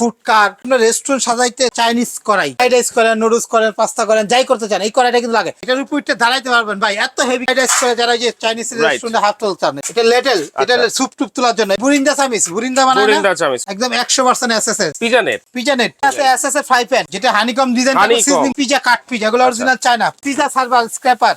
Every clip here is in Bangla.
ফুড কার্ট আপনার রেস্টুরেন্ট সাজাইতে চাইনিজ করাই। ফ্রাইড রাইস করেন নুডলস করেন পাস্তা করেন যাই করতে চান এই কড়াইটা কিন্তু লাগে। এটার উপর উঠে দাঁড়াইতে পারবেন ভাই এত হেভি ফ্রাইড রাইস করে যারা যে চাইনিজ রেস্টুরেন্টে হাফ টল চান এটা লেটেল এটা আচ্ছা। স্যুপ টুপ তোলার জন্য। বুরিন্দা চামিস বুরিন্দা মানে বুরিন্দা চামিচ। একদম একশো percent S S S pizza net pizza net আছে S S S fry pan যেটা honeycomb design. Seasoning pizza cut pizza এগুলো original China pizza server scraper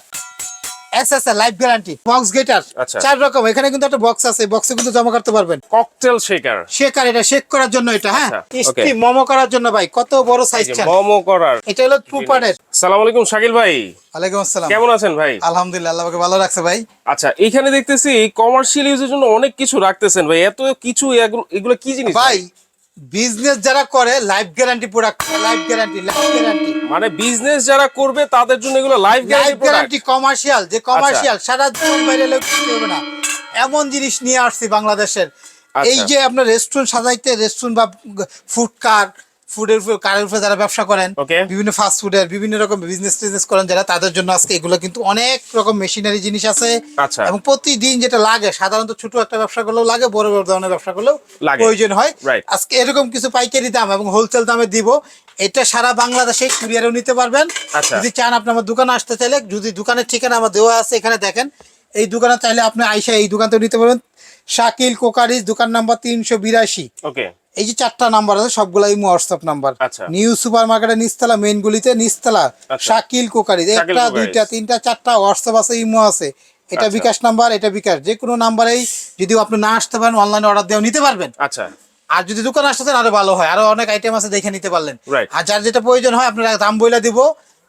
S S S life guarantee box grater. চার রকম। এখানে কিন্তু একটা বক্স আছে বক্সে কিন্তু জমা করতে পারবেন। ককটেল শেকার শেকার এটা শেক করার জন্য এটা হ্যাঁ? আচ্ছা, স্টি মোমো করার জন্য ভাই কত বড় সাইজ মোমো করার। এটা হলো টু পার্টের সালাম আলাইকুম শাকিল ভাই। ওয়ালাইকুম আসসালাম। কেমন আছেন ভাই? আলহামদুলিল্লাহ ভালো রাখছে ভাই। আচ্ছা এখানে দেখতেছি কমার্শিয়াল ইউজের জন্য অনেক কিছু রাখতেছেন ভাই। এত কিছু এগুলো কি জিনিস ভাই বিজনেস যারা করে life guarantee product life guarantee life guarantee মানে বিজনেস যারা করবে তাদের জন্য এগুলো লাইফ গ্যারান্টি গ্যারান্টি কমার্শিয়াল যে আচ্ছা। কমার্শিয়াল সারা জীবন বাইরে লোক করবে না এমন জিনিস নিয়ে আসছি বাংলাদেশের আচ্ছা। এই যে আপনার রেস্টুরেন্ট সাজাইতে রেস্টুরেন্ট বা ফুড কার্ট ফুডের কারের উপরে যারা ব্যবসা করেন বিভিন্ন ফাস্ট ফুডের বিভিন্ন রকম বিজনেস টিজনেস করেন যারা তাদের জন্য আজকে এগুলো কিন্তু অনেক রকম মেশিনারি জিনিস আছে। আচ্ছা। এবং প্রতিদিন যেটা লাগে সাধারণত ছোট একটা ব্যবসা করলেও লাগে বড় বড় ধরনের ব্যবসা করলেও প্রয়োজন হয়। আজকে এরকম কিছু পাইকারি দাম এবং হোলসেল দামে দিব এটা সারা বাংলাদেশে কুরিয়ারও নিতে পারবেন। আচ্ছা। যদি চান আপনি আমার দোকানে আসতে চাইলে যদি দোকানের ঠিকানা আমার দেওয়া আছে এখানে দেখেন এই দোকানে চাইলে আপনি আইসা এই দোকান নিতে পারবেন। শাকিল কোকারিজ দোকান নাম্বার তিনশো বিরাশি। ওকে এই যে চারটা নাম্বার আছে সবগুলাই হোয়াটসঅ্যাপ নাম্বার। নিউ সুপার মার্কেটের নিচতলা মেইন গুলিতে নিচতলা। আচ্ছা। শাকিল শাকিল একটা দুইটা তিনটা চারটা হোয়াটসঅ্যাপ আছে ইমো আছে। এটা আচ্ছা। বিকাশ নাম্বার এটা বিকাশ। যে কোনো নাম্বারেই যদি আপনি না আসতে পারেন অনলাইনে অর্ডার দেওয়া নিতে পারবেন। আচ্ছা। আর যদি দোকানে আসতে আরও ভালো হয়। আরও অনেক আইটেম আছে দেখে নিতে পারলেন. আর যার যেটা প্রয়োজন হয় আপনারা দাম বইলা দিব।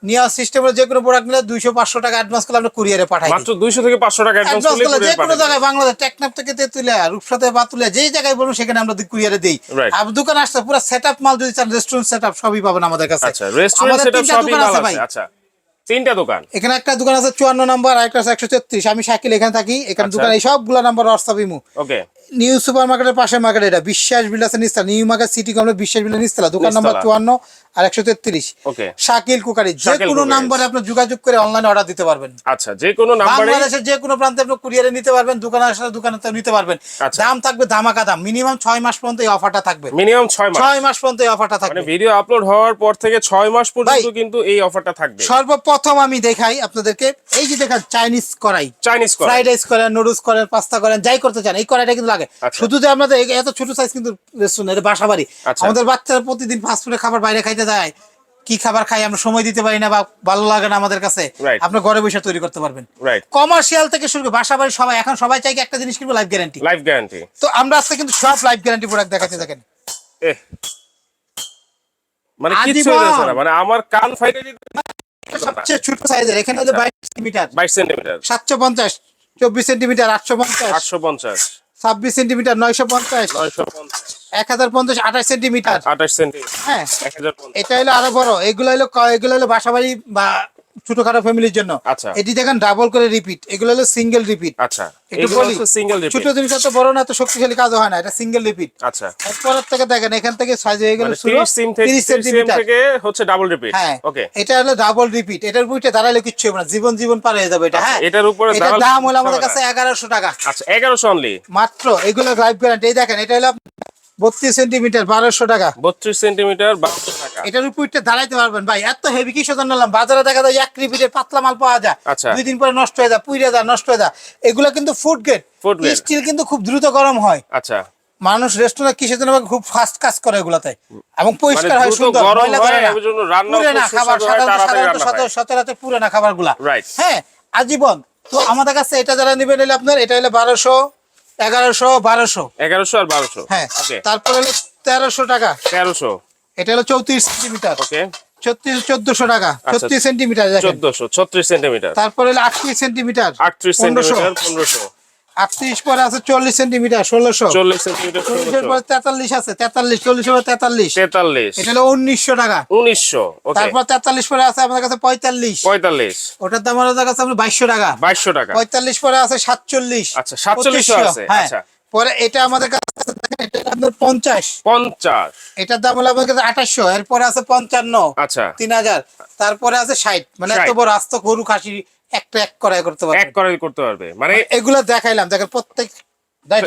নেওয়ার সিস্টেমের যে কোনো প্রোডাক্ট নিলে দুইশো পাঁচশো টাকা অ্যাডভান্স করলে আমরা কুরিয়ারে পাঠাই মাত্র দুইশো থেকে পাঁচশো টাকা অ্যাডভান্স করলে যে কোনো জায়গায় বাংলাদেশ টেকনাপ থেকে তেতুলিয়া রূপসাতে বাতুলিয়া যেই জায়গায় বলুন সেখানে আমরা কুরিয়ারে দিই। আর দোকানে আসতে পুরো সেট আপ মাল যদি চান রেস্টুরেন্ট সেট আপ সবই পাবেন আমাদের কাছে। আচ্ছা রেস্টুরেন্ট সেটা তিনটা সবই মাল আছে আচ্ছা তিনটা দোকান? এখানে একটা দোকান আছে চুয়ান্ন নাম্বার আর একটা আছে একশো তেত্রিশ। আমি শাকিল এখানে থাকি এখানে আচ্ছা। দোকান এই সবগুলো নাম্বার হোয়াটসঅ্যাপ ইমু ওকে নিউ সুপার মার্কেটের পাশে মার্কেট এটা। বিশ্বাস বিলাসের নিস্তালা নিউ মার্কেট সিটি কমপ্লেক্স বিশ্বাস বিলাস নিস্তালা দোকান নাম্বার চুয়ান্ন আর একশো তেত্রিশ। ওকে। শাকিল কুকারি যে কোনো। নাম্বারে আপনি যোগাযোগ করে অনলাইনে অর্ডার দিতে পারবেন। আচ্ছা যে কোনো নাম্বারে বাংলাদেশের যে কোনো প্রান্তে আপনি কুরিয়ারে নিতে পারবেন দোকানে আসলে দোকানে নিতে পারবেন। আচ্ছা। দাম থাকবে ধামাকা দাম মিনিমাম ছয় মাস পর্যন্ত এই অফারটা থাকবে। মিনিমাম ছয় মাস। ছয় মাস পর্যন্ত এই অফারটা মানে থাকবে। ভিডিও আপলোড হওয়ার পর থেকে ছয় মাস পর্যন্ত কিন্তু এই অফারটা থাকবে। সর্বপ্রথম আমি দেখাই আপনাদেরকে এই যে দেখান চাইনিজ করাই চাইনিজ ফ্রাইড রাইস করেন নুডলস করেন পাস্তা করেন যাই করতে চান এই কড়াইটা কিন্তু লাগে। আচ্ছা। শুধু যে আমাদের এত ছোট সাইজ কিন্তু রেস্টুরেন্ট এটা বাসা বাড়ি আচ্ছা। আমাদের বাচ্চারা প্রতিদিন ফাস্টফুডের খাবার বাইরে খাইতে যায়। কি খাবার খাই আমরা সময় দিতে পারি না বা ভালো লাগে না আমাদের কাছে। আপনি ঘরে বসে তৈরি করতে পারবেন। কমার্শিয়াল থেকে শুরু করে বাসা বাড়ি সবাই এখন সবাই চাই একটা জিনিস কিনবো লাইফ গ্যারান্টি লাইফ গ্যারান্টি তো আমরা আজকে কিন্তু সব লাইফ গ্যারান্টি প্রোডাক্ট দেখাচ্ছি দেখেন। আচ্ছা। মানে কিছু হইছে না। মানে আমার কান ফাইটে সবচেয়ে ছোট সাইজের এখানে হলো 22 সেমি 22 সেমি 750 24 সেমি 850 850 ছাব্বিশ সেন্টিমিটার নয়শো পঞ্চাশ। এক হাজার পঞ্চাশ আঠাশ সেন্টিমিটার। আঠাশ সেন্টিমিটার হ্যাঁ। এটা হলো আরও বড়। এগুলো হলো এগুলো হলো বাসাবাড়ি বা ছোটখাটো ফ্যামিলির জন্য। আচ্ছা। এটি দেখেন ডাবল করে রিপিট এগুলো হলো সিঙ্গেল রিপিট আচ্ছা। একটু বলি সিঙ্গেল ছোট জিনিস তো বড় না তো শক্তিশালী কাজ হয় না এটা সিঙ্গেল রিপিট আচ্ছা। এরপরের থেকে দেখেন এখান থেকে সাইজ হয়ে গেল মানে শুরু 30 সিম থেকে 30 30 সিম সেন্টিমিটার থেকে হচ্ছে ডাবল রিপিট হ্যাঁ। ওকে এটা হলো ডাবল রিপিট এটার বুইটা দাঁড়ালে কিচ্ছু হবে না জীবন জীবন পার হয়ে যাবে এটা আচ্ছা, হ্যাঁ? এটার উপরে এটার দাঁড়ালে দাম হলো আমাদের কাছে এগারোশো টাকা। আচ্ছা এগারোশো অনলি মাত্র এগুলো লাইফ গ্যারান্টি এই দেখেন এটা হলো বত্রিশ সেন্টিমিটার বারোশো টাকা। বত্রিশ সেন্টিমিটার বারোশো টাকা। এটার উপর উঠে দাঁড়াইতে পারবেন ভাই এত হেভি কি সজন নিলাম বাজারে দেখা যায় এক রিপিটের পাতলা মাল পাওয়া যায়। আচ্ছা। দুই দিন পরে নষ্ট হয়ে যায় পুইরে যায় নষ্ট হয়ে যায়। এগুলো কিন্তু ফুড গ্রেড স্টিল কিন্তু খুব দ্রুত গরম হয়। আচ্ছা। মানুষ রেস্টুরেন্ট কিসের জন্য খুব ফাস্ট কাজ করে এগুলাতে। এবং পরিষ্কার মানে হয় সুন্দর। ময়লা করে না। খাবার হয়, সাধারণত সচরাচর পুরে না খাবারগুলা. হ্যাঁ আজীবন। তো আমাদের কাছে এটা যারা নেবেন হলে আপনার এটা হলো বারোশো এগারোশো বারোশো। এগারোশো আর বারোশো। হ্যাঁ তারপরে হলো তেরোশো টাকা। তেরোশো। এটা হলো চৌত্রিশ সেন্টিমিটার। ওকে ছত্রিশ চোদ্দশো টাকা। ছত্রিশ সেন্টিমিটার চোদ্দশো ছত্রিশ সেন্টিমিটার। তারপরে হলো আটত্রিশ সেন্টিমিটার। আটত্রিশ সেন্টিমিটার পনেরোশো। আটত্রিশ পরে আছে চল্লিশ সেন্টিমিটার ষোলোশো। চল্লিশ সেন্টিমিটার পরে তেতাল্লিশ আছে তেতাল্লিশ চল্লিশ পরে তেতাল্লিশ। তেতাল্লিশ। এটা হলো উনিশশো টাকা। উনিশশো তারপর তেতাল্লিশ পরে আছে আমাদের কাছে পঁয়তাল্লিশ। পঁয়তাল্লিশ। ওটার দাম আমাদের কাছে আপনার বাইশশো টাকা। বাইশশো টাকা। পঁয়তাল্লিশ পরে আছে সাতচল্লিশ। আচ্ছা, 47 পঁচিশশো, আছে, হ্যাঁ। আচ্ছা। পরে এটা আমাদের কাছে পঞ্চাশ। পঞ্চাশ। এটার দাম হলো আমাদের কাছে আঠাশশো এরপরে আছে পঞ্চান্ন। আচ্ছা। তিন হাজার। তারপরে আছে ষাট। মানে এত বড় আস্ত গরু খাসি একটা এক করাই করতে এক পারবে করে করতে পারবে। মানে এগুলো দেখাইলাম দেখেন প্রত্যেক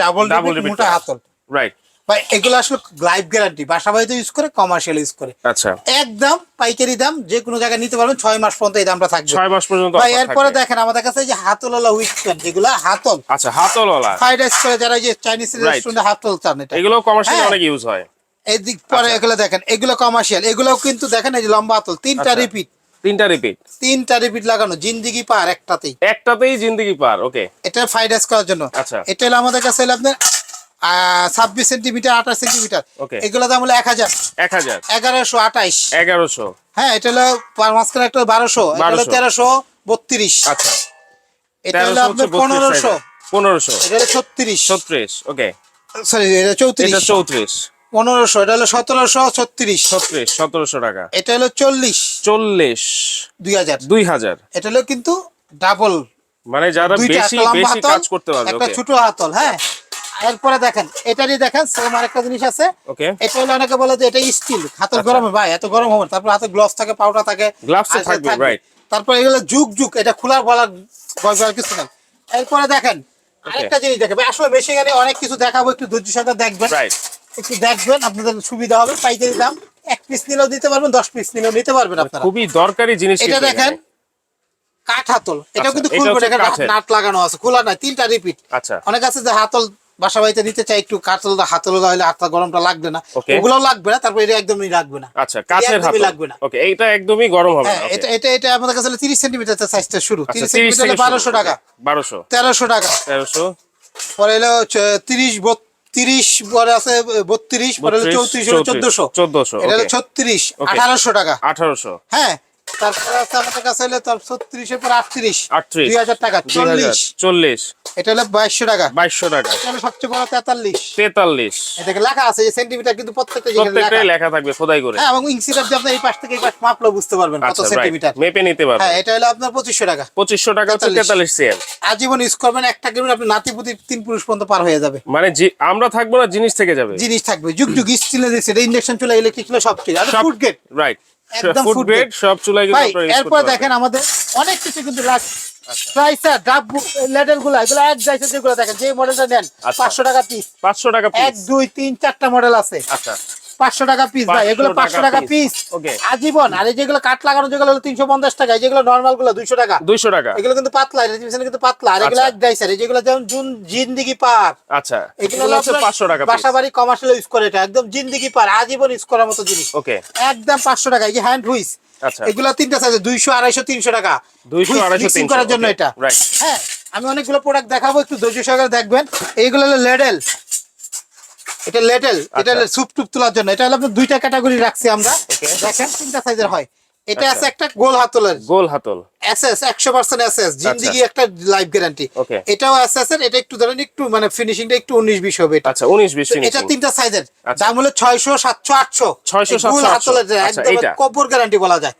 ডাবল ডাবল মোটা হাতল। রাইট ভাই এগুলো আসলে লাইফ গ্যারান্টি বাসা বাড়িতে ইউজ করে কমার্শিয়াল ইউজ করে। আচ্ছা। একদম পাইকারি দাম যে কোনো জায়গায় নিতে পারবেন ছয় মাস পর্যন্ত এই দামটা থাকবে। ছয় মাস পর্যন্ত ভাই এরপরে দেখেন আমাদের কাছে এই যে হাতলওয়ালা উইকপেন যেগুলো হাতল। আচ্ছা হাতলওয়ালা। ফ্রাইড রাইস করে যারা যে চাইনিজ রেস্টুরেন্টে হাতল চান এটা। এগুলো কমার্শিয়াল হ্যাঁ। অনেক ইউজ হয়। এদিক পরে এগুলো দেখেন এগুলো কমার্শিয়াল এগুলোও কিন্তু দেখেন এই যে লম্বা হাতল তিনটা আচ্ছা। রিপিট তিনটা রিপিট তিনটা রিপিট লাগানো জিন্দিগি পার একটাতেই। একটাতেই জিন্দেগি পার ওকে এটা ফ্রাইড রাইস করার জন্য। আচ্ছা। এটা হলো আমাদের কাছে হলো আপনার ছাব্বিশ সেন্টিমিটার আঠাশ সেন্টিমিটার. এগুলো দাম হলো এক হাজার। এক হাজার। এগারোশো আঠাইশ। এগারোশো। হ্যাঁ এটা হলো পার মাঝখানে একটা বারোশো। এটা তেরোশো বত্রিশ। আচ্ছা। এটা হলো আপনার পনেরোশো। পনেরোশো। এটা হলো ছত্রিশ। ছত্রিশ ওকে সরি এটা চৌত্রিশ। চৌত্রিশ। পনেরোশো এটা হলো সতেরোশো ছত্রিশ। ছত্রিশ সতেরোশো টাকা। এটা হলো চল্লিশ। চল্লিশ। দুই হাজার। দুই হাজার। এটা হলো কিন্তু ডাবল মানে যারা বেশি বেশি কাজ করতে পারবে একটা ছোট হাতল হ্যাঁ? এরপরে দেখেন এটারই দেখেন সেম আরেকটা জিনিস আছে। এটা হলো অনেকে বলে যে এটা স্টিল হাতের গরম ভাই এত গরম হবে তারপর হাতে গ্লাভস থাকে পাউডার থাকে Gloves তো থাকবে, right. তারপর এগুলো যুগ যুগ এটা খোলার বলার গল্প কিছু নাই। এরপরে দেখেন আরেকটা জিনিস দেখেন আসলে বেশি গানে অনেক কিছু দেখাবো একটু ধৈর্য সাথে দেখবেন। রাইট একটু দেখবেন আপনাদের সুবিধা হবে। পাইকারি দাম এক পিস নিলেও দিতে পারবেন দশ পিস নিলেও নিতে পারবেন আপনারা। খুবই দরকারি জিনিস এটা দেখেন কাঠ হাতল এটা আচ্ছা, কিন্তু এটা খুলবে দেখেন নাট লাগানো আছে খোলা নাই তিনটা রিপিট আচ্ছা। অনেক আছে যে হাতল বাসা বাড়িতে নিতে চাই একটু কাতল হাতল হলে হাতটা গরমটা লাগবে না. ওগুলো লাগবে না তারপর এটা একদমই লাগবে না। আচ্ছা কাছের লাগবে না। ওকে এইটা একদমই গরম হবে হ্যাঁ এটা এটা এটা আমাদের কাছে তিরিশ সেন্টিমিটার সাইজটা শুরু। আচ্ছা তিরিশ তিরিশ সেন্টিমিটার বারোশো টাকা। বারোশো। তেরোশো টাকা। তেরোশো। পরে হলো তিরিশ তিরিশ পরে আছে বত্রিশ পরে চৌত্রিশ চোদ্দশো। চোদ্দশো এটা ছত্রিশ. আঠারোশো টাকা। আঠারোশো। হ্যাঁ তারপরে আছে আমাদের কাছে হলো তার ছত্রিশের পর আটত্রিশ। 38, দুই হাজার টাকা চল্লিশ। চল্লিশ। এটা হলো বাইশশো টাকা। বাইশশো টাকা। এটা হলো সবচেয়ে বড় তেতাল্লিশ। তেতাল্লিশ। এটাকে লেখা আছে? যে সেন্টিমিটার কিন্তু প্রত্যেকটা প্রত্যেকটাই লেখা। লেখা থাকবে খোদাই করে। হ্যাঁ এবং ইঞ্চিটার দিয়ে আপনি এই পাশ থেকে এই পাশ মাপলেও বুঝতে পারবেন কত আচ্ছা সেন্টিমিটার মেপে নিতে হ্যাঁ এটা হলো আপনার পঁচিশশো টাকা। পঁচিশশো টাকা হচ্ছে তেতাল্লিশ। সিএম আজীবন ইউজ করবেন একটা কিনবেন আপনি নাতিপুতি তিন পুরুষ পর্যন্ত পার হয়ে যাবে। মানে আমরা থাকব না জিনিস থেকে যাবে। জিনিস থাকবে। যুগ যুগ দিচ্ছে এটা ইন্ডাকশন চলে ইলেকট্রিক চুলা সব ফুড গেট রাইট একদম ফুড গ্রেড সব চুলাই কিন্তু আপনারা এরপর দেখেন আমাদের অনেক কিছু কিন্তু লাগছে আচ্ছা। প্রাইসার ডাব লেডেলগুলা এগুলো এক যাইছে যেগুলো দেখেন যে মডেলটা নেন আচ্ছা। পাঁচশো টাকা পিস পাঁচশো টাকা এক পিস দুই তিন চারটা মডেল আছে। আচ্ছা। পাঁচশো টাকা পিস ভাই এগুলো পাঁচশো টাকা পিস। আজীবন আর এই যেগুলো কাঠ লাগানো যেগুলো তিনশো পঞ্চাশ টাকা যেগুলো নর্মালগুলো দুইশো টাকা। দুইশো টাকা। এগুলো কিন্তু পাতলা পিছনে কিন্তু পাতলা আর এগুলো আচ্ছা। এক ডাইসার এই যেগুলো যেমন জুন জিন্দিগি পার। আচ্ছা এগুলো হচ্ছে পাঁচশো টাকা বাসা বাড়ি কমার্শিয়াল ইউজ করে এটা একদম জিন্দিগি পার আজীবন ইউজ করার মতো জিনিস। ওকে একদম পাঁচশো টাকা এই যে হ্যান্ড হুইস আচ্ছা। এগুলো তিনটা সাইজ দুইশো আড়াইশো তিনশো টাকা। 200, Whisk 250, mixing করার জন্য এটা। right. হ্যাঁ আমি অনেকগুলো প্রোডাক্ট দেখাবো একটু ধৈর্য সহকারে দেখবেন। এইগুলো হলো লেডেল। এটা লেটেল এটা সুপ টুপ তোলার জন্য। এটা হলো আপনার দুইটা ক্যাটাগরি রাখছি আমরা. দেখেন তিনটা সাইজের হয়। এটা আচ্ছা। আছে একটা গোল হাতলের। গোল হাতল। এসএস একশো পার্সেন্ট এসএস জিন্দিগি একটা লাইফ গ্যারান্টি এটাও এসএস এর এটা একটু ধরেন একটু মানে ফিনিশিংটা একটু হবে আচ্ছা এটা তিনটা সাইজের আচ্ছা। দাম হলো ছয়শো সাতশো আটশো। 600, এই গোল 700, হাতলের যে আচ্ছা, কপর গ্যারান্টি বলা যায়।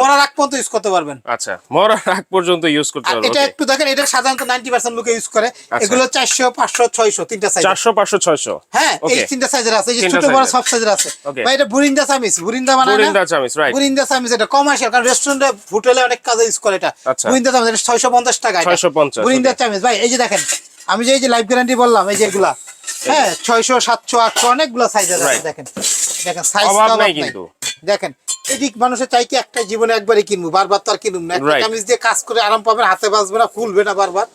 মরার আগ পর্যন্ত ইউজ করতে পারবেন। আচ্ছা মরার আগ পর্যন্ত ইউজ করতে আর পারব এটা একটু দেখেন এটা সাধারণত নাইনটি পার্সেন্ট লোকে ইউজ করে। আচ্ছা। এগুলো চারশো পাঁচশো ছয়শো তিনটা সাইজ চারশো পাঁচশো ছয়শো। হ্যাঁ এই তিনটা সাইজের আছে এই যে ছোট বড় সব সাইজের আছে। ভাই এটা বুরিন্দা চামিস বুরিন্দা বানায় বুরিন্দা না রাইট বুরিন্দা চামিস এটা কমার্শিয়াল কারণ রেস্টুরেন্টে হোটেলে অনেক কাজে ইউজ করে এটা। আচ্ছা। এটা ছয়শো পঞ্চাশ টাকা এটা। 650, বুরিন্দা okay. ভাই এই যে দেখেন আমি যে এই যে লাইফ গ্যারান্টি বললাম এই যে এগুলা হ্যাঁ ছয়শো সাতশো আটশো অনেকগুলো সাইজের আছে দেখেন। দেখেন সাইজ কিন্তু। দেখেন এদিক মানুষের চাই কি একটা জীবনে একবারই কিনবো বারবার তো আর কিনবো না। একটা কামিজ দিয়ে কাজ করে আরাম পাবেন হাতে বাঁচবে না ফুলবে না বারবার।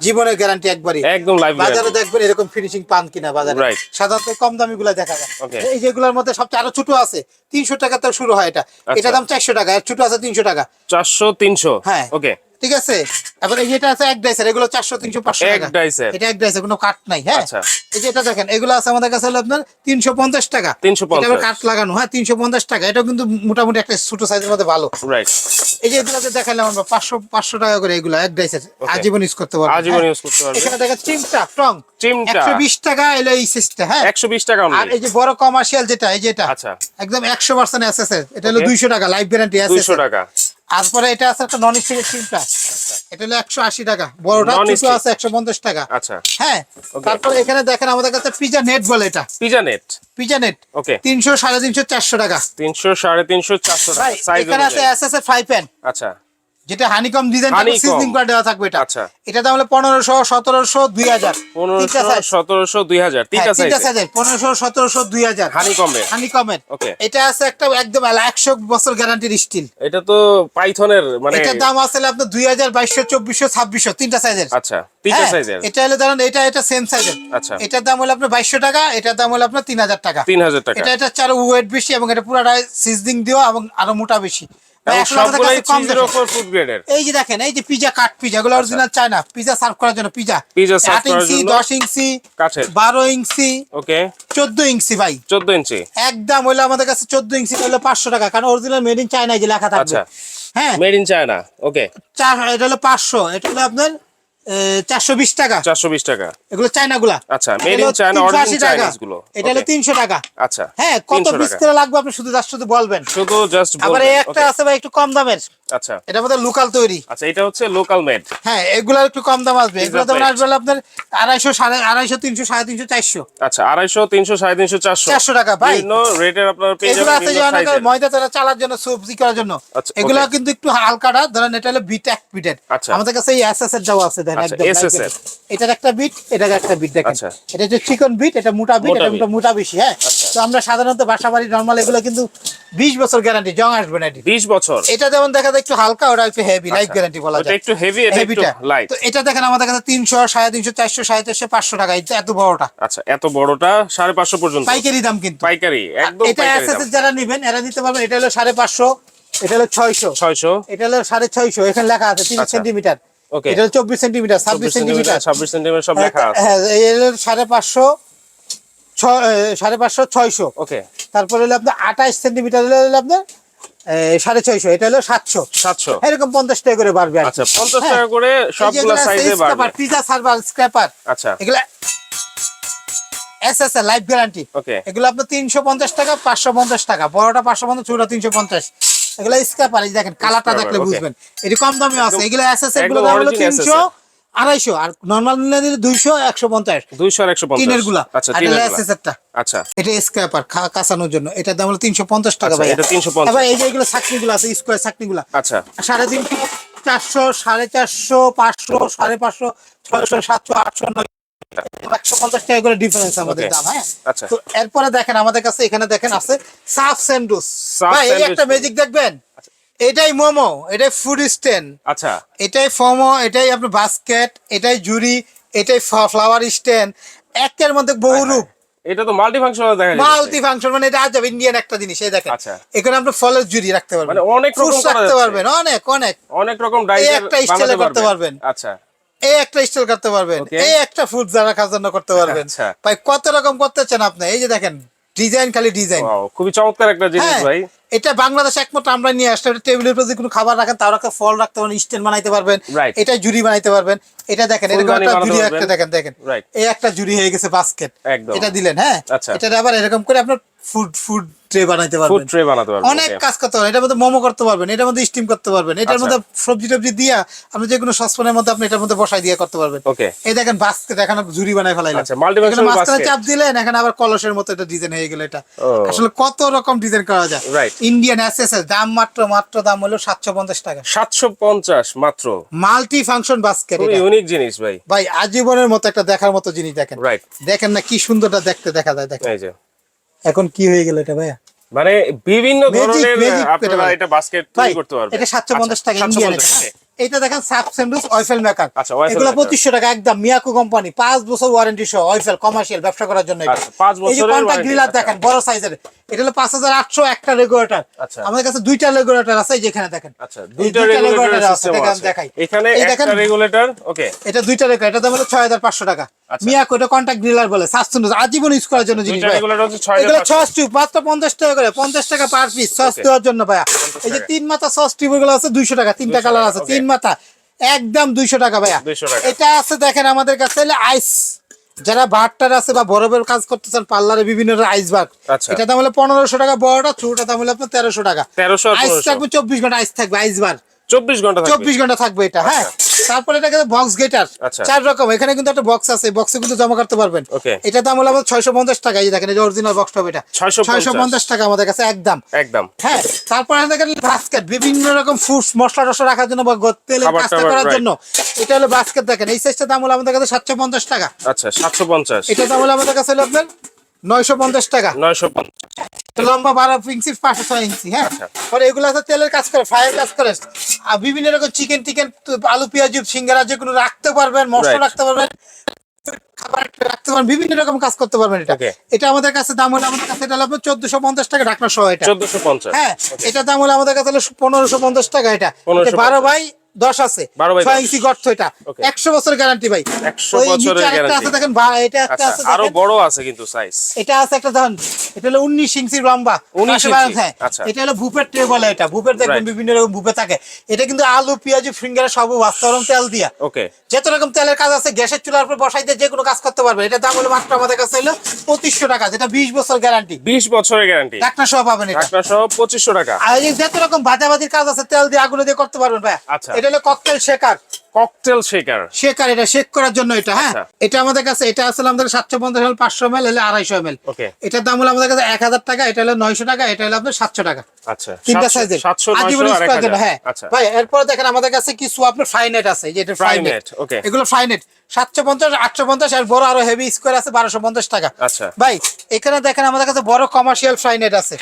জীবনের গ্যারান্টি একবারই। একদম লাইভ বাজারে দেখবেন এরকম ফিনিশিং পান কিনা বাজারে। সাধারণত কম দামি গুলা দেখা যায়। এই যেগুলোর মধ্যে সবচেয়ে আরও ছোট আছে তিনশো টাকা তো শুরু হয় এটা। আচ্ছা। এটা দাম চারশো টাকা ছোট আছে তিনশো টাকা। চারশো তিনশো? হ্যাঁ। ওকে ঠিক আছে? এবার এই যেটা আছে এক ডাইসের এগুলো চারশো তিনশো পাঁচশো এক টাকা। ডাইসের। এটা এক ডাইসের কোনো কাট নাই হ্যাঁ? আচ্ছা। এই যে এটা দেখেন এগুলো আছে আমাদের কাছে হলো আপনার তিনশো পঞ্চাশ টাকা। 350 এটা আবার কাট লাগানো হ্যাঁ তিনশো পঞ্চাশ টাকা। এটাও কিন্তু মোটামুটি একটা ছোট সাইজের মধ্যে ভালো। রাইট এই যে এগুলোতে দেখালাম আমরা পাঁচশো পাঁচশো টাকা করে এগুলো এক ডাইসের। আজীবন ইউজ করতে পারবেন আজীবন হ্যাঁ। use করতে পারবেন। এখানে দেখেন চিমটা টং। চিমটা। একশো বিশ টাকা এলো এই সিস্টেম হ্যাঁ? একশো বিশ টাকা আর এই যে বড় কমার্শিয়াল যেটা এই যেটা আচ্ছা। একদম একশো পার্সেন্ট এসএস এটা হলো দুইশো টাকা লাইফ গ্যারান্টি এসএস দুইশো টাকা। তারপরে এটা আছে একটা নন স্টিকের চিমটা এটা হলো একশো আশি টাকা। বড়টা ছোট আছে একশো পঞ্চাশ টাকা। আচ্ছা। হ্যাঁ. তারপরে এখানে দেখেন আমাদের কাছে পিজা নেট বলে এটা। Pizza net pizza net okay তিনশো সাড়ে তিনশো চারশো টাকা। তিনশো সাড়ে তিনশো চারশো টাকা। সাইজ এখানে আছে এস এর ফ্রাই প্যান আচ্ছা। যেটা হানিকম ডিজাইন। সিজনিং করে দেওয়া থাকবে এটা। আচ্ছা। এটা দাম হলো পনেরোশো সতেরোশো দুই হাজার। পনেরোশো সতেরোশো দুই হাজার। তিনটা হ্যাঁ, তিনটা সাইজ সাইজের পনেরোশো সতেরোশো দুই হাজার। হানিকমের হানিকমের এটা আছে একটা একদম একশো বছর গ্যারান্টির স্টিল এটা তো পাইথনের মানে এটার দাম আছে হলো আপনার দুই হাজার বাইশশো চব্বিশশো ছাব্বিশশো তিনটা সাইজের আচ্ছা তিনটা হ্যাঁ, সাইজের এটা হলো ধরেন এটা এটা সেম সাইজের আচ্ছা। এটার দাম হলো আপনার বাইশশো টাকা এটার দাম হলো আপনার তিন হাজার টাকা। তিন হাজার টাকা। এটা এটা চার ওয়েট বেশি এবং এটা পুরাটা সিজনিং দেওয়া এবং আরও মোটা বেশি। এই যে দেখেন এই যে পিজা কাট পিজা এগুলো অরিজিনাল চায়না পিজা সার্ভ করার জন্য পিজা আট করার ইঞ্চি দশ ইঞ্চি বারো ইঞ্চি ওকে চোদ্দ ইঞ্চি ভাই। চোদ্দ ইঞ্চি। একদম হইল আমাদের কাছে চোদ্দ ইঞ্চি হলো পাঁচশো টাকা কারণ অরিজিনাল মেড ইন চায়না যে লেখা থাকবে। আচ্ছা। হ্যাঁ। মেড ইন চায়না ওকে এটা হলো পাঁচশো এটা হলো আপনার চারশো বিশ টাকা। চারশো বিশ টাকা। এগুলো চায়না গুলা আচ্ছা, in China, original Chinese গুলো। এটা হলো Okay. তিনশো টাকা। আচ্ছা হ্যাঁ কত তিনশো পিস করে লাগবে আপনি শুধু জাস্ট শুধু বলবেন? শুধু জাস্ট আবার এই একটা আছে ভাই একটু কম দামের। আচ্ছা। এটা আমাদের লোকাল তৈরি। আচ্ছা এটা হচ্ছে লোকাল মেড হ্যাঁ এগুলো একটু কম দাম আসবে। এগুলো plate। আসবে আপনার আড়াইশো সাড়ে আড়াইশো তিনশো সাড়ে তিনশো চারশো। আচ্ছা আড়াইশো তিনশো সাড়ে তিনশো চারশো। চারশো টাকা ভাই। বিভিন্ন রেটের আপনার পেয়ে এগুলো আছে যে ময়দা তারা চালার জন্য সবজি করার জন্য। আচ্ছা, এগুলো কিন্তু একটু হালকাটা। ধরেন এটা হলো বিট এক বিটের। আচ্ছা। আমাদের কাছে এই এসএস এর দেওয়া আছে দেখেন আচ্ছা, একদম এর। এটার একটা বিট এটার একটা বিট দেখেন। আচ্ছা। এটা হচ্ছে চিকন বিট এটা মোটা বিট এটা মোটা মোটা বেশি হ্যাঁ? তো আমরা সাধারণত বাসা বাড়ি নর্মাল এগুলো কিন্তু বিশ বছর গ্যারান্টি জং আসবে না বিশ বছর। এটা যেমন দেখা যায় একটু হালকা ওটা একটু হেভি লাইফ গ্যারান্টি বলা যায়। একটু হেভি হেভিটা লাইট তো এটা দেখেন আমাদের কাছে তিনশো সাড়ে তিনশো চারশো সাড়ে চারশো পাঁচশো টাকা এত বড়টা। আচ্ছা এত বড়টা সাড়ে পাঁচশো পর্যন্ত। পাইকারি দাম কিন্তু। পাইকারি একদম এটা দাম। যারা নিবেন এরা নিতে পারবেন এটা হলো সাড়ে পাঁচশো এটা হলো ছয়শো। ছয়শো। এটা হলো সাড়ে ছয়শো এখানে লেখা আছে তিরিশ আচ্ছা। Centimetre Okay. এটা হলো চব্বিশ সেন্টিমিটার ছাব্বিশ সেন্টিমিটার ছাব্বিশ সেন্টিমিটার সব লেখা আছে। হ্যাঁ এই হলো সাড়ে পাঁচশো ছয়শো। ওকে তারপরে হলো আপনার আঠাশ সেন্টিমিটার হলো আপনার সাড়ে ছয়শো এটা হলো সাতশো। সাতশো। এরকম পঞ্চাশ টাকা করে বাড়বে আচ্ছা পঞ্চাশ হ্যাঁ। টাকা করে সবগুলো সাইজে বাড়বে। পিজা সার্ভার স্ক্র্যাপার আচ্ছা। এগুলা লাইফ গ্যারান্টি ওকে এগুলো আপনার তিনশো পঞ্চাশ টাকা পাঁচশো পঞ্চাশ টাকা বড়টা পাঁচশো পঞ্চাশ ছোটটা তিনশো পঞ্চাশ। এগুলো স্ক্যাপার এই দেখেন কালারটা দেখলে বুঝবেন। এটি কম দামে আছে। এগুলো এস এস এগুলো দাম হলো original তিনশো SSL আড়াইশো আর নর্মাল নিলে দুইশো একশো পঞ্চাশ। দুইশো আর একশো পঞ্চাশ। টিনেরগুলা। আচ্ছা আচ্ছা। এটা স্ক্র্যাপার কাঁচানোর জন্য। এটার দাম হলো তিনশো পঞ্চাশ টাকা আচ্ছা, ভাই এটা 350 এবার এই যে এগুলো চাকনি গুলো আছে স্কোয়ার চাকনি গুলা আচ্ছা। সাড়ে তিনশো চারশো সাড়ে চারশো পাঁচশো সাড়ে পাঁচশো ছয়শো সাতশো আটশো নয় একশো পঞ্চাশ টাকা করে ডিফারেন্স আমাদের দাম হ্যাঁ? আচ্ছা। তো এরপরে দেখেন আমাদের কাছে এখানে দেখেন আছে সাফ স্যান্ডুস ভাই এই একটা ম্যাজিক দেখবেন? এটাই মোমো এটাই ফুড স্ট্যান্ড আচ্ছা। এটাই ফমো এটাই আপনার বাস্কেট এটাই জুরি এটাই ফ্লাওয়ার স্ট্যান্ড একের মধ্যে বহু রূপ। এটা তো মাল্টি ফাংশনাল দেখা মাল্টি ফাংশন মানে এটা আজব ইন্ডিয়ান একটা জিনিস এই দেখেন। আচ্ছা। এখানে আপনি ফলের জুরি রাখতে পারবেন। মানে অনেক রকম রাখতে পারবেন অনেক অনেক। অনেক রকম ডাইস একটা style করতে পারবেন। আচ্ছা। এই একটা স্টাইল করতে পারবেন এই একটা ফুড যারা জন্য করতে পারবেন। আচ্ছা। ভাই কত রকম করতে চান আপনি? এই যে দেখেন ডিজাইন খালি ডিজাইন খুবই চমৎকার একটা জিনিস হ্যাঁ ভাই। এটা বাংলাদেশ একমাত্র আমরা নিয়ে আসলে টেবিলের উপর যদি কোনো খাবার রাখেন তাও রাখতে ফল রাখতে পারবেন স্ট্যান্ড বানাইতে পারবেন. এটা জুড়ি বানাইতে পারবেন। এটা দেখেন এরকম একটা জুড়ি একটা দেখেন দেখেন। এই একটা জুড়ি হয়ে গেছে বাস্কেট এটা দিলেন হ্যাঁ? আচ্ছা। এটা আবার এরকম করে আপনার ফুড ফুড ট্রে বানাইতে ফুড পারবেন। ট্রে বানাতে পারবেন অনেক কাজ করতে পারবেন এটার মধ্যে মোমো করতে পারবেন এটার মধ্যে স্টিম করতে পারবেন এটার আচ্ছা। মধ্যে সবজি টবজি দিয়া আপনি যে কোনো সসপ্যানের মধ্যে আপনি এটার মধ্যে বসাই দিয়ে করতে পারবেন। Okay. এই দেখেন বাস্কেট এখানে ঝুরি বানাই ফেলাইলাম। আচ্ছা, মাঝখানে basket। চাপ দিলেন এখানে আবার কলসের মতো একটা ডিজাইন হয়ে গেল এটা। আসলে কত রকম ডিজাইন করা যায়. ইন্ডিয়ান দাম মাত্র মাত্র দাম হলো সাতশো পঞ্চাশ টাকা। সাতশো পঞ্চাশ মাত্র? মাল্টি ফাংশন বাস্কেট খুবই ইউনিক জিনিস ভাই। ভাই আজীবনের মতো একটা দেখার মতো জিনিস দেখেন. দেখেন না কি সুন্দরটা দেখতে দেখা যায় দেখেন। এই যে। এখন কি হয়ে গেল এটা ভাইয়া? মানে বিভিন্ন ধরনের আপনারা এটা বাস্কেট তৈরি করতে পারবেন এটা সাতশো পঞ্চাশ আচ্ছা, টাকা ইন্ডিয়ান এটা দেখেন সাব স্যান্ডউইচ অয়েফেল মেকার আচ্ছা, এগুলো maker। পঁচিশশো টাকা একদম মিয়াকু কোম্পানি পাঁচ বছর ওয়ারেন্টি সহ অয়েফেল কমার্শিয়াল ব্যবসা করার জন্য এটা। আচ্ছা, পাঁচ এই কন্টাক্ট গ্রিলার। দেখেন বড় সাইজের এটা হলো পাঁচ হাজার আটশো একটা রেগুলেটর আচ্ছা। আমাদের কাছে দুইটা রেগুলেটর আছে যেখানে দেখেন। আচ্ছা দুইটা রেগুলেটর আছে, সিস্টেম দেখেন, আছে। দেখাই। এখানে একটা রেগুলেটর ওকে এটা দুইটা রেগুলেটর এটা দাম হলো ছয় হাজার পাঁচশো টাকা। আচ্ছা। মিয়াকু এটা কন্টাক্ট বলে সাস্তুন আজীবন ইউজ করার জন্য জিনিস দুইটা ভাই। রেগুলেটর হচ্ছে ছয় এগুলো সস টিউব মাত্র পঞ্চাশ টাকা করে পঞ্চাশ টাকা পার পিস সস দেওয়ার জন্য ভাইয়া। এই যে তিন মাথা সস টিউবগুলো আছে দুইশো টাকা তিনটা কালার আছে তিন মাথা একদম দুইশো টাকা ভাইয়া। এটা আছে দেখেন আমাদের কাছে আইস যারা বারটার আছে বা বরফের কাজ করতেছেন পার্লারে বিভিন্ন আইস আচ্ছা। এটা দাম হলো পনেরোশো টাকা বড়টা ছোটটা দাম হলো আপনার তেরোশো টাকা। তেরোশো আইস থাকবে চব্বিশ ঘণ্টা আইস থাকবে আইস বার চব্বিশ ঘণ্টা চব্বিশ ঘণ্টা থাকবে এটা হ্যাঁ। তারপরে এটা কিন্তু বক্স গেটার। চার রকম। এখানে কিন্তু একটা বক্স আছে। বক্সে কিন্তু জমা করতে পারবেন। এটা দাম হলো আমাদের ছয়শো পঞ্চাশ টাকা। এই দেখেন যে অরিজিনাল বক্সটা এটা। 650 ছয়শো পঞ্চাশ টাকা আমাদের কাছে একদম। একদম। হ্যাঁ তারপরে দেখেন বাস্কেট বিভিন্ন রকম ফুড মশলা টসলা রাখার জন্য বা খাবার কাজটা করার জন্য। এটা হলো বাস্কেট দেখেন। এই সাইজটা দাম হলো আমাদের কাছে সাতশো পঞ্চাশ টাকা। আচ্ছা সাতশো পঞ্চাশ। এটা দাম হলো আমাদের কাছে হলো আপনার নয়শো পঞ্চাশ টাকা। নয়শো পঞ্চাশ। লম্বা বারো ইঞ্চি পাঁচশো ছয় ইঞ্চি হ্যাঁ? আচ্ছা। পরে এগুলো আছে তেলের কাজ করে ফ্রাইয়ের কাজ করে। আর বিভিন্ন রকম চিকেন টিকেন আলু পেঁয়াজ সিঙ্গারা যেগুলো রাখতে পারবেন মশলা রাখতে পারবেন খাবার রাখতে পারবেন বিভিন্ন রকম কাজ করতে পারবেন এটা। এটা আমাদের কাছে দাম হলো আমাদের কাছে এটা চোদ্দশো পঞ্চাশ টাকা ঢাকনা সহ এটা। চোদ্দশো পঞ্চাশ। হ্যাঁ এটা দাম হলো আমাদের কাছে পনেরোশো পঞ্চাশ টাকা এটা। 1550 এটা বারো বাই দশ আছে। ছয় ইঞ্চি গর্ত এটা। একশো বছর গ্যারান্টি ভাই। 100 ওই বছরের নিচে আরেকটা আছে guarantee। দেখেন এটা একটা আচ্ছা আছে আরও বড় আছে কিন্তু সাইজ এটা আছে একটা দেখেন এটা হলো উনিশ ইঞ্চি লম্বা। 19 পাশে বাড়ানো, ইঞ্চি, হ্যাঁ আচ্ছা। এটা হলো ভুপের ট্রে বলে এটা। ভুপের দেখবেন বিভিন্ন রকম ভুপে থাকে। এটা কিন্তু আলু পেঁয়াজ ফিঙ্গার সব বাস্তবরম তেল দিয়া। ওকে যত রকম তেলের কাজ আছে গ্যাসের চুলার উপর বসাই দিয়ে যে কোনো কাজ করতে পারবে। এটা দাম হলো মাত্র আমাদের কাছে হলো পঁচিশশো টাকা যেটা বিশ বছর গ্যারান্টি বিশ বছরের গ্যারান্টি ডাক্তার সহ পাবেন এটা। ঢাকনা সহ পঁচিশশো টাকা। আর যত রকম ভাজাভাজির কাজ আছে তেল দিয়ে আগুনে দিয়ে করতে পারবেন ভাই আচ্ছা। এটা হলো cocktail shaker cocktail shaker. Shaker এটা শেক করার জন্য এটা হ্যাঁ? আচ্ছা। এটা আমাদের কাছে এটা আসলে আমাদের সাতশো পঞ্চাশ এমএল পাঁচশো এমএল হলে আড়াইশো Okay. এটার দাম হলো আমাদের কাছে এক হাজার টাকা এটা হলো নয়শো টাকা এটা হলো আপনার সাতশো টাকা। আচ্ছা তিনটা সাইজের আজীবন হ্যাঁ। আচ্ছা। ভাই এরপরে দেখেন আমাদের কাছে কিছু আপনার আছে এই যে এটা এগুলো ফ্রাইনেট সাতশো পঞ্চাশ আটশো পঞ্চাশ আর বড় আরও হেভি স্কোয়ার আছে বারোশো পঞ্চাশ টাকা। আচ্ছা। ভাই এখানে দেখেন আমাদের কাছে বড় কমার্শিয়াল ফ্রাইনেট আছে।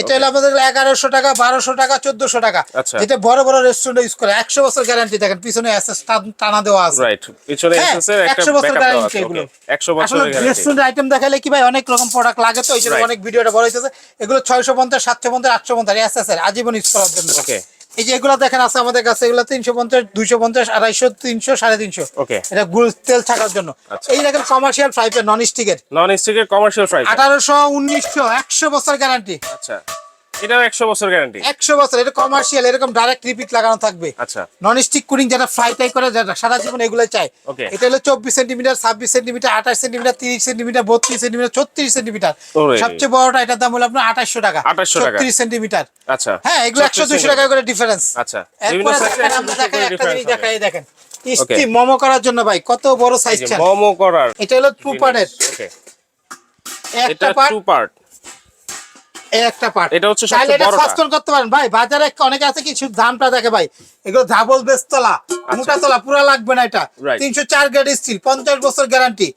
এটা হলো আমাদের এগারোশো টাকা বারোশো টাকা চোদ্দশো টাকা। আচ্ছা। যেটা বড় বড় রেস্টুরেন্ট ইউজ করে একশো বছর গ্যারান্টি দেখেন পিছনে এসএস টানা দেওয়া আছে। রাইট পিছনে হ্যাঁ, একটা 100 বছর ব্যাকআপ দেওয়া আছে এগুলো। 100 বছরের গ্যারান্টি রেস্টুরেন্ট আইটেম দেখালে কি ভাই অনেক রকম প্রোডাক্ট লাগে তো ওই জন্য Right. অনেক ভিডিওটা বড় হইতেছে। এগুলো ছয়শো পঞ্চাশ সাতশো পঞ্চাশ আটশো পঞ্চাশ এস এস এর আজীবন ইউজ করার জন্য। Okay. এই যে এগুলো দেখেন আছে আমাদের কাছে এগুলো তিনশো পঞ্চাশ দুইশো পঞ্চাশ আড়াইশো তিনশো সাড়ে তিনশো. এটা গুল তেল থাকার জন্য। আচ্ছা। এই দেখেন কমার্শিয়াল ফ্রাই নন স্টিকের নন স্টিকের কমার্শিয়াল ফ্রাই আঠারোশো উনিশশো একশো বছর গ্যারান্টি আচ্ছা। এটাও 100 বছর গ্যারান্টি একশো বছর এটা কমার্শিয়াল এরকম ডাইরেক্ট রিপিট লাগানো থাকবে। আচ্ছা। নন স্টিক কুলিং যেটা ফ্রাই টাই করে যেটা সারা জীবন এগুলো চাই. এটা হলো চব্বিশ সেন্টিমিটার ছাব্বিশ সেন্টিমিটার আঠাশ সেন্টিমিটার তিরিশ সেন্টিমিটার বত্রিশ সেন্টিমিটার ছত্রিশ সেন্টিমিটার সবচেয়ে বড়টা এটার দাম হলো আপনার আঠাশশো টাকা। 2800 টাকা। ছত্রিশ সেন্টিমিটার আচ্ছা। হ্যাঁ এগুলো একশো দুশো টাকা করে ডিফারেন্স আচ্ছা। বিভিন্ন সাইজে দেখেন আমরা দেখাই একটা জিনিস দেখাই দেখেন। Okay. মোমো করার জন্য ভাই কত বড় সাইজ চান? মোমো করার এটা হলো টু পার্টের ওকে একটা পার্ট টু পার্ট একটা পার্ট এটা হচ্ছে সবচেয়ে বড়টা। সচেতন করতে পারেন। ভাই বাজারে অনেকে আছে কি শুধু দামটা দেখে ভাই এগুলো ডাবল বেস তলা মোটা তলা পুরো লাগবে না এটা। আচ্ছা। Right. তিনশো চার গ্রেড স্টিল পঞ্চাশ বছর গ্যারান্টি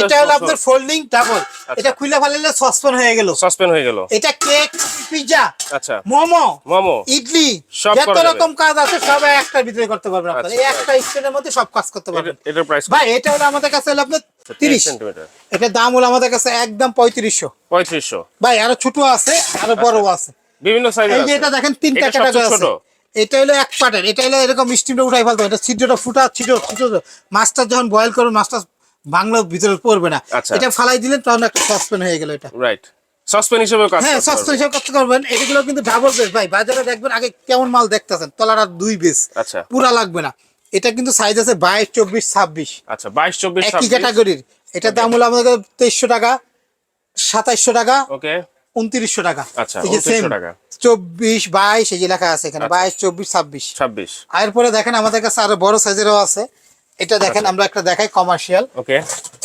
এটা হলো। আপনার ফোল্ডিং ডাবল এটা খুলে ফেলালে সসপেন হয়ে গেল। সাসপেন্ড হয়ে গেল। এটা কেক পিৎজা আচ্ছা। মোমো মোমো। ইডলি সব যত রকম কাজ আছে সব একটার ভিতরে করতে পারবেন আপনারা। আচ্ছা, এই একটা স্টেনের মধ্যে সব কাজ করতে পারবেন। এটার প্রাইস ভাই এটা হলো আমাদের কাছে হলো আপনার তিরিশ সেন্টিমিটার। এটা দাম হলো আমাদের কাছে একদম পঁয়ত্রিশশো। পঁয়ত্রিশশো। ভাই আরও ছোট আছে আরও বড় আছে। বিভিন্ন সাইজের এই যে এটা দেখেন তিনটা ক্যাটাগরি আছে। এটা হলো এক পার্টের এটা হলো এরকম স্টিমটা উঠাই ফেলতে এটা ছিদ্রটা ফুটা ছিদ্র ছিদ্র মাছটা যখন বয়েল করবেন মাছটা বাংলা ভিতরে পড়বে না। আচ্ছা। এটা ফালাই দিলেন তখন একটা সসপেন হয়ে গেল এটা। রাইট সাসপেন্ড হিসেবে কাজ হ্যাঁ পারবে। হিসাব করতে পারবেন এগুলো কিন্তু ডাবল বেস ভাই বাজারে দেখবেন আগে কেমন মাল দেখতেছেন তলাটা দুই বেস আচ্ছা। পুরা লাগবে না। এটা কিন্তু সাইজ আছে বাইশ চব্বিশ ছাব্বিশ। আচ্ছা বাইশ চব্বিশ একই ক্যাটাগরির এটা দাম হলো আমাদের তেইশশো টাকা সাতাইশশো টাকা ওকে উনত্রিশশো টাকা। আচ্ছা, এই যে সেম চব্বিশ বাইশ এই যে লেখা আছে এখানে আচ্ছা। বাইশ চব্বিশ ছাব্বিশ। ছাব্বিশ। আর এরপরে দেখেন আমাদের কাছে আরও বড় সাইজেরও আছে। এটা দেখেন আচ্ছা। আমরা একটা দেখাই কমার্শিয়াল ওকে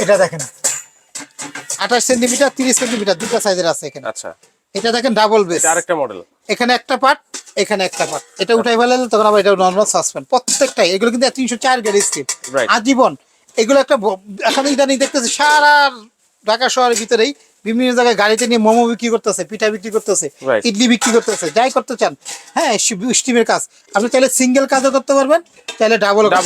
এটা দেখেন আঠাশ সেন্টিমিটার তিরিশ সেন্টিমিটার দুটো সাইজের আছে এখানে। আচ্ছা। এটা দেখেন ডাবল বেস আরেকটা মডেল এখানে একটা পার্ট এখানে একটা পার্ট এটা উঠাই ফেলালে তখন আবার এটা নর্মাল সাসপেন্ড প্রত্যেকটাই এগুলো কিন্তু তিনশো চার স্টিল Right. আজীবন এগুলো একটা এখন ইদানিং দেখতেছি সারা ঢাকা শহরের ভিতরেই বিভিন্ন জায়গায় গাড়িতে নিয়ে মোমো বিক্রি করতেছে পিঠা বিক্রি করতেছে ইডলি বিক্রি করতেছে যাই করতে চান। হ্যাঁ স্টিমের কাজ। আপনি চাইলে সিঙ্গেল কাজও করতে পারবেন চাইলে ডাবল একটা।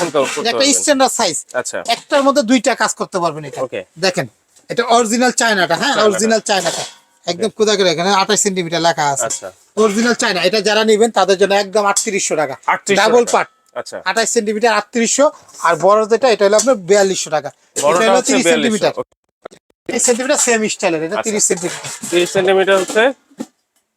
স্ট্যান্ডার্ড সাইজ আচ্ছা। একটার মধ্যে দুইটা কাজ করতে পারবেন এটা. দেখেন এটা অরিজিনাল চায়নাটা হ্যাঁ অরিজিনাল চায়নাটা একদম কোথা করে এখানে আঠাশ সেন্টিমিটার লেখা আছে। আচ্ছা। অরিজিনাল চায়না এটা যারা নেবেন তাদের জন্য একদম আটত্রিশশো টাকা। ডাবল। পার্ট আচ্ছা। আঠাশ সেন্টিমিটার আটত্রিশশো আর বড় যেটা এটা হলো আপনার বিয়াল্লিশশো টাকা। এটা হলো তিরিশ সেন্টিমিটার। সেন্টিমিটার সেম স্টাইলের এটা আচ্ছা। তিরিশ সেন্টিমিটার। তিরিশ সেন্টিমিটার হচ্ছে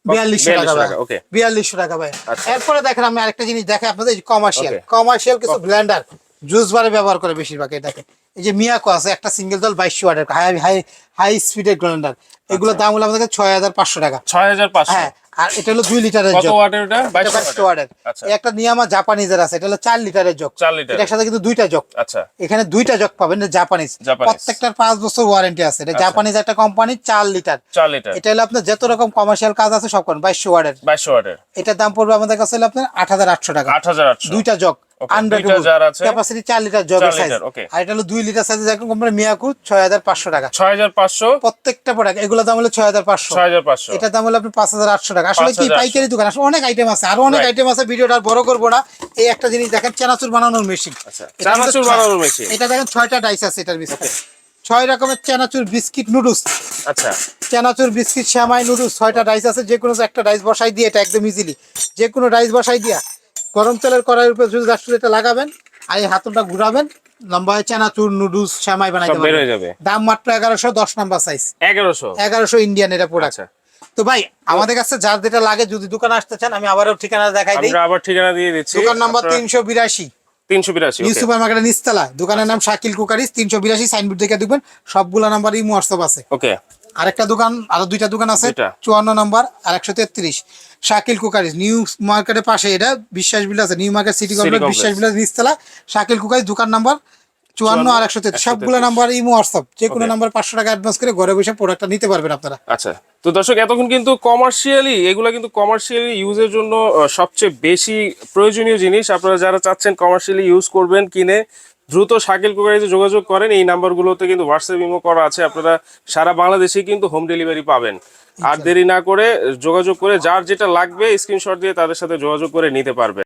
বিয়াল্লিশশো টাকা 4200 ভাই। বিয়াল্লিশশো টাকা ভাই। আচ্ছা। এরপরে দেখেন আমি আরেকটা জিনিস দেখাই আপনাদের কমার্শিয়াল কমার্শিয়াল কিছু ব্লেন্ডার জুস বারে ব্যবহার করে বেশিরভাগ দেখেন। এই যে মিয়াকো আছে একটা সিঙ্গেল দল বাইশশো ওয়াটের হাই হাই হাই স্পিডের ব্লেন্ডার এগুলো আচ্ছা। দাম হলো আমাদের ছয় হাজার পাঁচশো টাকা। ছয় হাজার পাঁচশো। হ্যাঁ আর এটা হলো দুই লিটারের জগ। ওয়াটের এটা এটা 22 বাইশশো ওয়াটের। আচ্ছা। একটা নিয়ামা জাপানিজের আছে এটা হলো চার লিটারের জগ। 4 লিটার এটার সাথে কিন্তু দুইটা জগ। আচ্ছা। এখানে দুইটা জগ পাবেন জাপানিজ। প্রত্যেকটার পাঁচ বছর ওয়ারেন্টি আছে। এটা আচ্ছা। জাপানিজ একটা কোম্পানি চার লিটার। 4 লিটার। এটা হলো আপনার যত রকম কমার্শিয়াল কাজ আছে সব করেন বাইশশো ওয়ার্ডের 22 ওয়াটের। এটার দাম পড়বে আমাদের কাছে হলো আপনার আট হাজার আটশো টাকা। 8800 দুইটা জগ। আন্ডার দুইটা ক্যাপাসিটি চার লিটার জগের সাইজ আর এটা হলো দুই লিটার সাইজ যেরকম কোম্পানি মিয়াকু ছয় হাজার পাঁচশো টাকা। 6500 প্রত্যেকটা প্রোডাক্ট এগুলো দাম হলো ছয় হাজার পাঁচশো। 6500 এটার দাম হলো আপনি পাঁচ হাজার আটশো টাকা। আসলে কি পাইকারি দোকান আসলে অনেক আইটেম আছে। আরও অনেক আইটেম আছে ভিডিওটা বড় করব না। এই একটা জিনিস দেখেন চেনাচুর বানানোর মেশিন আচ্ছা চানাচুর বানানোর মেশিন এটা দেখেন ডাইস আছে এটার ভিতরে ছয় রকমের চেনাচুর বিস্কিট নুডলস আচ্ছা। চানাচুর বিস্কিট শ্যামাই নুডলস ছয়টা ডাইস আছে। যে কোনো একটা ডাইস বসাই দিয়ে এটা একদম ইজিলি যে কোনো ডাইস বসাই দিয়া গরম তেলের কড়াইয়ের উপর যদি গাছটা এটা লাগাবেন আর এই হাতলটা ঘুরাবেন লম্বা হয় চানাচুর নুডলস শ্যামাই বানাইতে পারবেন। যাবে। দাম মাত্র এগারোশো দশ নাম্বার সাইজ 1100 এগারোশো ইন্ডিয়ান এটা প্রোডাক্ট আচ্ছা। তো ভাই আমাদের কাছে যার যেটা লাগে যদি দোকানে আসতে চান আমি আবারও ঠিকানা দেখাই দিই। আবার ঠিকানা দিয়ে দিচ্ছি। দোকান নাম্বার তিনশো বিরাশি। 382 নিউ ওকে সুপার মার্কেটের নিচতলা দোকানের নাম শাকিল কুকারিস তিনশো বিরাশি সাইনবোর্ড দেখে দেখবেন। সবগুলা নাম্বার ইমো হোয়াটসঅ্যাপ আছে। ওকে আরেকটা দোকান আরও দুইটা দোকান আছে চুয়ান্ন নম্বর আর একশো তেত্রিশ। শাকিল কুকারিস নিউ মার্কেটের পাশে এটা বিশ্বাস বিল আছে নিউ মার্কেট সিটি কমপ্লেক্স। বিশ্বাস বিলাস নিচতলা। শাকিল কুকারিস দোকান নাম্বার চুয়ান্ন আর একশো তেত্রিশ। সবগুলো নাম্বার ইমো হোয়াটসঅ্যাপ। যে কোনো নাম্বার পাঁচশো টাকা অ্যাডভান্স করে ঘরে বসে প্রোডাক্টটা নিতে পারবেন আপনারা। আচ্ছা তো দর্শক এতক্ষণ কিন্তু কমার্শিয়ালি এগুলো কিন্তু কমার্শিয়ালি ইউজের জন্য সবচেয়ে বেশি প্রয়োজনীয় জিনিস। আপনারা যারা চাচ্ছেন কমার্শিয়ালি ইউজ করবেন কিনে দ্রুত শাকিল কুকারিতে যোগাযোগ করেন। এই নাম্বারগুলোতে কিন্তু হোয়াটসঅ্যাপ ইমো করা আছে। আপনারা সারা বাংলাদেশে কিন্তু হোম ডেলিভারি পাবেন। আর দেরি না করে যোগাযোগ করে যার যেটা লাগবে স্ক্রিনশট দিয়ে তাদের সাথে যোগাযোগ করে নিতে পারবেন।